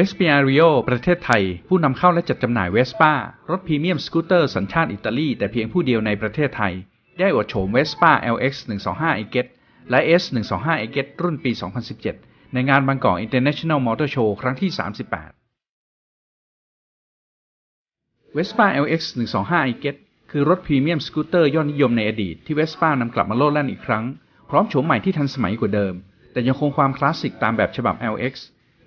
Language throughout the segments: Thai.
เวส p ิอาริโอประเทศไทย ผู้นำเข้าและจัดจำหน่ายเวสป้ารถพรีเมียมสกูตเตอร์สัญชาติอิตาลี แต่เพียงผู้เดียวในประเทศไทย ได้อวดโฉมเวสป้า LX 125 e g e t และ S 125 e g e t รุ่นปี 2017 ในงานบางกอก International Motor Show ครั้งที่ 38 Vespa LX 125 e g e t คือรถพรีเมียมสกูตเตอร์ยอดนิยมในอดีตที่ Vespa นำกลับมาโลดแล่นอีกครั้ง พร้อมโฉมใหม่ที่ทันสมัยกว่าเดิม แต่ยังคงความคลาสสิกตามแบบฉบับ LX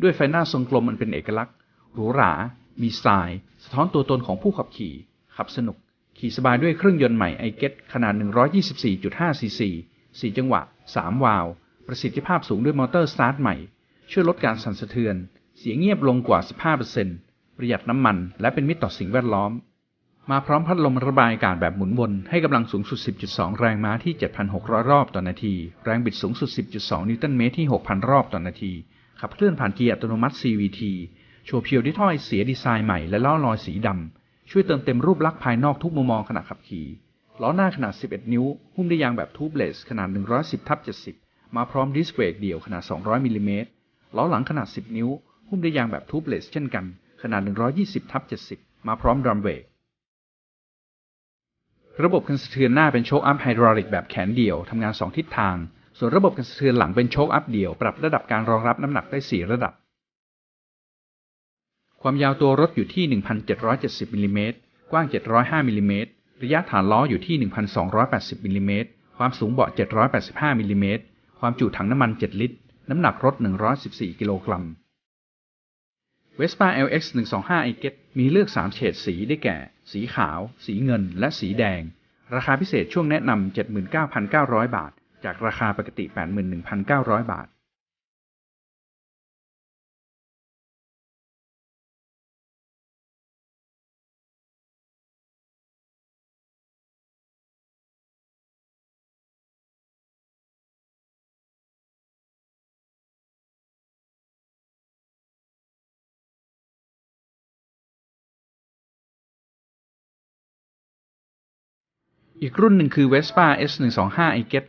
ด้วยไฟหน้าทรงกลมมันเป็นเอกลักษณ์ หรูหรา มีสไตล์สะท้อนตัวตนของผู้ขับขี่ ขับสนุก ขี่สบายด้วยเครื่องยนต์ใหม่ i g e t ขนาด 124.5 ซีซี 4 จังหวะ 3 วาล์วประสิทธิภาพสูงด้วยมอเตอร์สตาร์ทใหม่ ช่วยลดการสั่นสะเทือน เสียงเงียบลงกว่า 15%ประหยัดน้ำมัน และเป็นมิตรต่อสิ่งแวดล้อม มาพร้อมพัดลมระบายอากาศแบบหมุนวน ให้กำลังสูงสุด 10.2 แรงม้าที่ 7,600 รอบต่อนาที แรงบิดสูงสุด 10.2 นิวตันเมตรที่ 6,000 รอบต่อนาที ขับเคลื่อนผ่านเกียร์อัตโนมัติ CVT โชว์เพียวด้วยถ้อยเสียดีไซน์ใหม่และล้อลอยสีดำ ช่วยเติมเต็มรูปลักษณ์ภายนอกทุกมุมมองขณะขับขี่ ล้อหน้าขนาด 11 นิ้ว หุ้มด้วยยางแบบทูบเลสขนาด 110ทับ70 มาพร้อมดิสเบรกเดี่ยวขนาด 200มิลลิเมตรล้อหลังขนาด 10 นิ้ว หุ้มด้วยยางแบบทูบเลสเช่นกัน ขนาด 120ทับ70 มาพร้อมดรัมเบรกระบบกันสะเทือนหน้าเป็นโชคอัพไฮดรอลิกแบบแขนเดี่ยวทำงาน 2 ทิศทาง ส่วนระบบกันสะเทือนหลังเป็นโชคอัพเดี่ยว ปรับระดับการรองรับน้ำหนักได้ 4 ระดับ ความยาวตัวรถอยู่ที่ 1,770มิลลิเมตรกว้าง 705มิลลิเมตรระยะฐานล้ออยู่ที่ 1,280มิลลิเมตรความสูงเบาะ 785มิลลิเมตรความจุถังน้ำมัน 7 ลิตร น้ำหนักรถ 114 กิโลกรัม Vespa LX 125 e g e t มีเลือก 3 เฉดสีได้แก่ สีขาว สีเงิน และสีแดง ราคาพิเศษช่วงแนะนำ 79,900 บาท จากราคาปกติ 81,900 บาทอีกรุ่นหนึ่งคือ Vespa S125 e g e t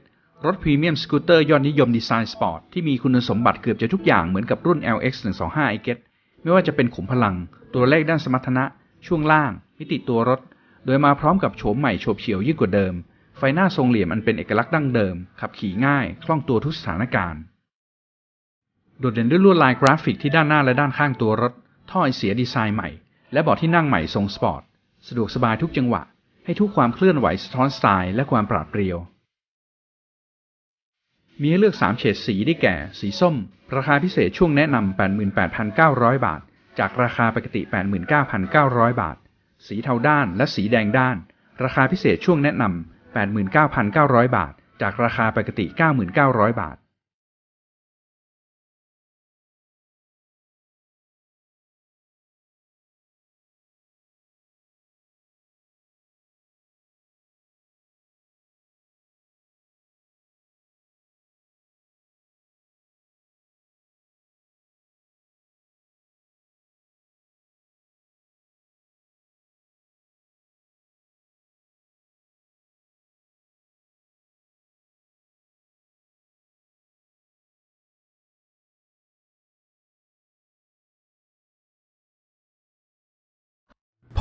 รถพรีเมียมสกูตเตอร์ยอดนิยมดีไซน์สปอร์ตที่มีคุณสมบัติเกือบจะทุกอย่างเหมือนกับรุ่น LX125 e g e t ไม่ว่าจะเป็นขุมพลัง ตัวเลขด้านสมรรถนะ ช่วงล่าง มิติตัวรถ โดยมาพร้อมกับโฉมใหม่โฉบเฉี่ยวยิ่งกว่าเดิม ไฟหน้าทรงเหลี่ยมอันเป็นเอกลักษณ์ดั้งเดิม ขับขี่ง่าย คล่องตัวทุกสถานการณ์ โดดเด่นด้วยลวดลายกราฟิกที่ด้านหน้าและด้านข้างตัวรถ ท่อไอเสียดีไซน์ใหม่ และเบาะที่นั่งใหม่ทรงสปอร์ต สะดวกสบายทุกจังหวะ ให้ทุกความเคลื่อนไหวสะท้อนสไตล์และความปราดเปรียว มีให้เลือก 3 เฉดสีได้แก่ สีส้ม ราคาพิเศษช่วงแนะนำ 88,900 บาท จากราคาปกติ 89,900 บาท สีเทาด้านและสีแดงด้าน ราคาพิเศษช่วงแนะนำ 89,900 บาท จากราคาปกติ 99,000บาท